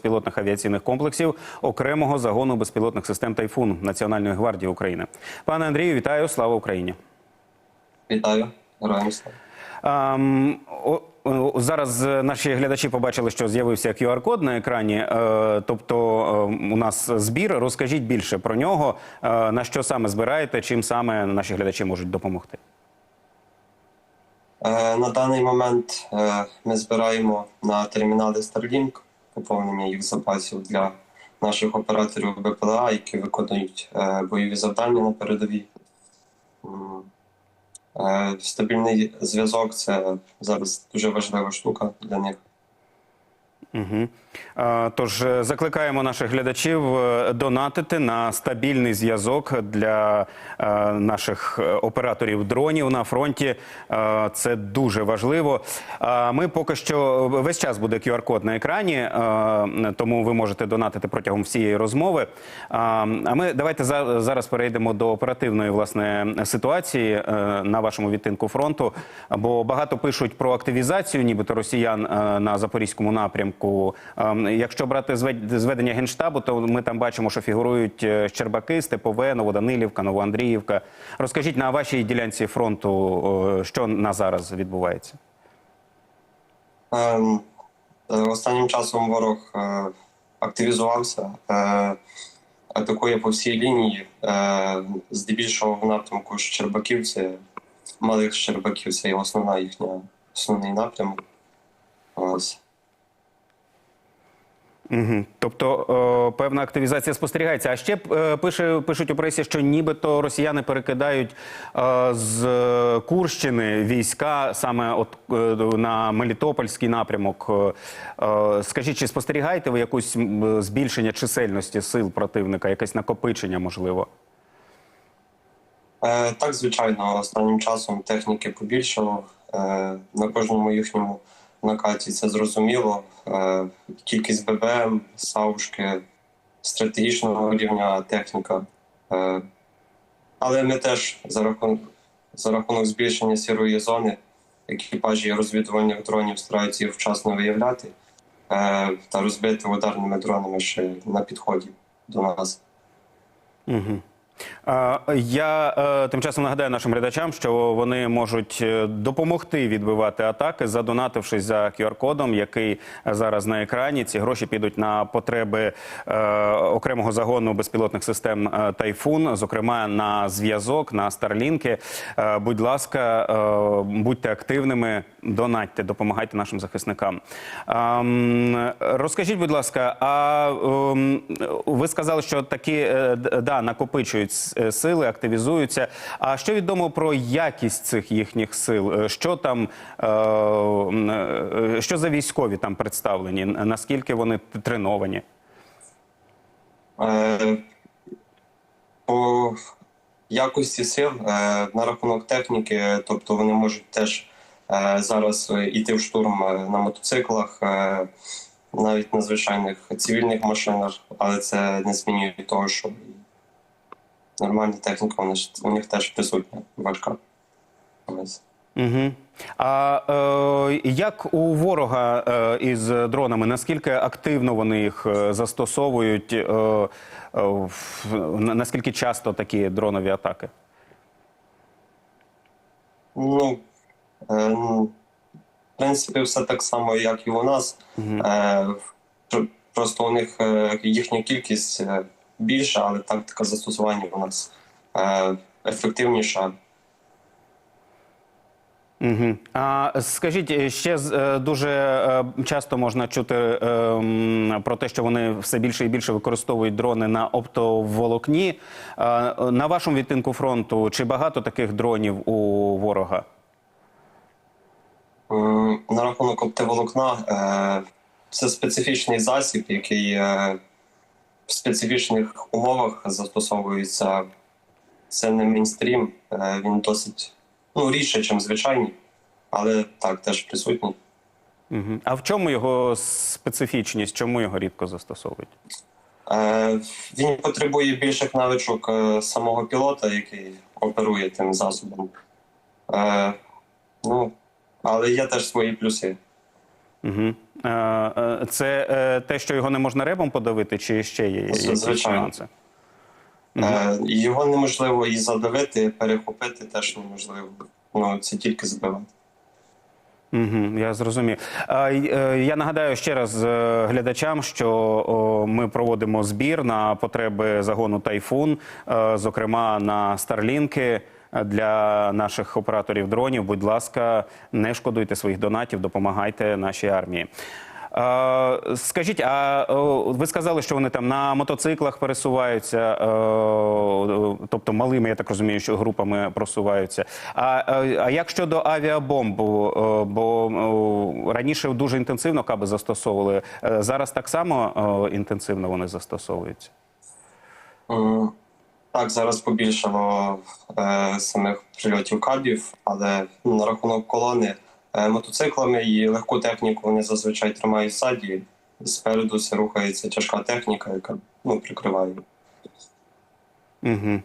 безпілотних авіаційних комплексів окремого загону безпілотних систем Тайфун Національної гвардії України. Пане Андрію, вітаю! Слава Україні! Вітаю, героям слава. Зараз е, наші глядачі побачили, що з'явився QR-код на екрані. Е, Тобто е, у нас збір. Розкажіть більше про нього. На що саме збираєте? Чим саме наші глядачі можуть допомогти? На даний момент ми збираємо на термінали Starlink поповнення їх запасів для наших операторів БПЛА, які виконують е, бойові завдання на передовій. Е, Стабільний зв'язок це зараз дуже важлива штука для них. Угу. Тож е, закликаємо наших глядачів е, донатити на стабільний зв'язок для е, наших операторів дронів на фронті. Це дуже важливо. Ми поки що весь час буде QR-код на екрані, тому ви можете донатити протягом всієї розмови. А ми давайте за- зараз перейдемо до оперативної власне ситуації на вашому відтинку фронту. Бо багато пишуть про активізацію, нібито росіян на запорізькому напрямку. Е, Якщо брати зведення генштабу, то ми там бачимо, що фігурують е, Щербаки, Степове, Новоданилівка, Новоандріївка. Розкажіть на вашій ділянці фронту, е, що на зараз відбувається? Ем, е, Останнім часом ворог активізувався, атакує по всій лінії, здебільшого в напрямку Щербаків, це малих Щербаків, це основна їхня основний напрямок. Ось. Угу. Тобто е, певна активізація спостерігається. А ще е, пише, пишуть у пресі, що нібито росіяни перекидають е, з Курщини війська саме от на Мелітопольський напрямок. Скажіть, чи спостерігаєте ви якусь збільшення чисельності сил противника, якесь накопичення можливо? Так, звичайно, останнім часом техніки побільшало. На кожному їхньому накаті це зрозуміло. Е, Кількість ББМ, саушки, стратегічного рівня техніка. Е, Але ми теж за рахунок, за рахунок збільшення сірої зони екіпажі розвідувальних дронів стараються їх вчасно виявляти е, та розбити ударними дронами ще на підході до нас. Угу. Я е, тим часом нагадаю нашим глядачам, що вони можуть е, допомогти відбивати атаки, задонатившись за QR-кодом, який зараз на екрані. Ці гроші підуть на потреби е, окремого загону безпілотних систем Тайфун, зокрема на зв'язок, на старлінки. Будь ласка, будьте активними, донатьте, допомагайте нашим захисникам. Ем, Розкажіть, будь ласка, а ем, ви сказали, що такі да, накопичують с- е, сили, активізуються. А що відомо про якість цих їхніх сил? Е, Що там, е, що за військові там представлені? Наскільки вони треновані? По якості сил на рахунок техніки, тобто вони можуть теж зараз йти в штурм на мотоциклах, навіть на звичайних цивільних машинах, але це не змінює того, що нормальна техніка вони ж- у них теж присутня, важка. Ось. Угу. А е, як у ворога е, із дронами? Наскільки активно вони їх е, застосовують? Е, е, в- наскільки часто такі дронові атаки? Ну, е, в принципі, все так само, як і у нас. Мгм. Е, Просто у них е, їхня кількість е, більша, але тактика застосування у нас е, ефективніша. Угу. А скажіть, е, ще е, дуже е, часто можна чути е, про те, що вони все більше і більше використовують дрони на оптоволокні. На вашому відтинку фронту чи багато таких дронів у ворога? На рахунок оптоволокна це специфічний засіб, який в специфічних умовах застосовується. Це не мейнстрім, е, він досить ну, рідше, ніж звичайний, але так теж присутній. Угу. А в чому його специфічність? Чому його рідко застосовують? Е, Він потребує більших навичок е, самого пілота, який оперує тим засобом. Е, Ну, але є теж свої плюси. Угу. Е, е, Це е, те, що його не можна ребом подавити, чи ще є якісь Звичайно. нюанси? Його неможливо і задавити, перехопити теж неможливо. Ну, це тільки збивати. Угу, я зрозумів. Я нагадаю ще раз глядачам, що ми проводимо збір на потреби загону Тайфун, зокрема на старлінки. Для наших операторів дронів, будь ласка, не шкодуйте своїх донатів, допомагайте нашій армії. Е, Скажіть, а ви сказали, що вони там на мотоциклах пересуваються, е, тобто малими, я так розумію, що групами просуваються. А, е, а як щодо авіабомб? Е, Бо раніше дуже інтенсивно каби застосовували. Зараз так само інтенсивно вони застосовуються. Так, зараз побільшало е, самих прильотів кабів, але на рахунок колони е, мотоциклами і легку техніку вони зазвичай тримають ззаді. Спереду все рухається тяжка техніка, яка ну, прикриває. Угу.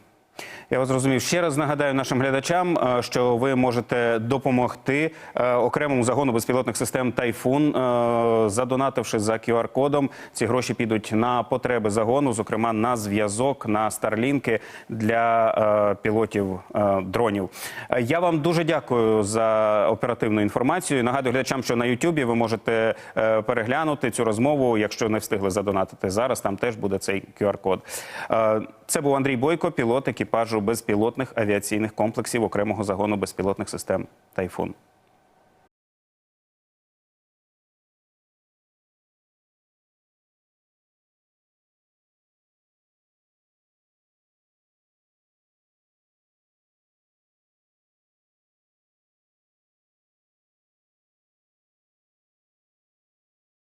Я вас зрозумів. Ще раз нагадаю нашим глядачам, е, що ви можете допомогти е, окремому загону безпілотних систем Тайфун, е, задонативши за QR-кодом. Ці гроші підуть на потреби загону, зокрема на зв'язок, на старлінки для пілотів дронів. Я вам дуже дякую за оперативну інформацію. Нагадую глядачам, що на Ютубі ви можете переглянути цю розмову, якщо не встигли задонатити зараз. Там теж буде цей QR-код. Це був Андрій Бойко, пілот екіпажу безпілотних авіаційних комплексів окремого загону безпілотних систем Тайфун.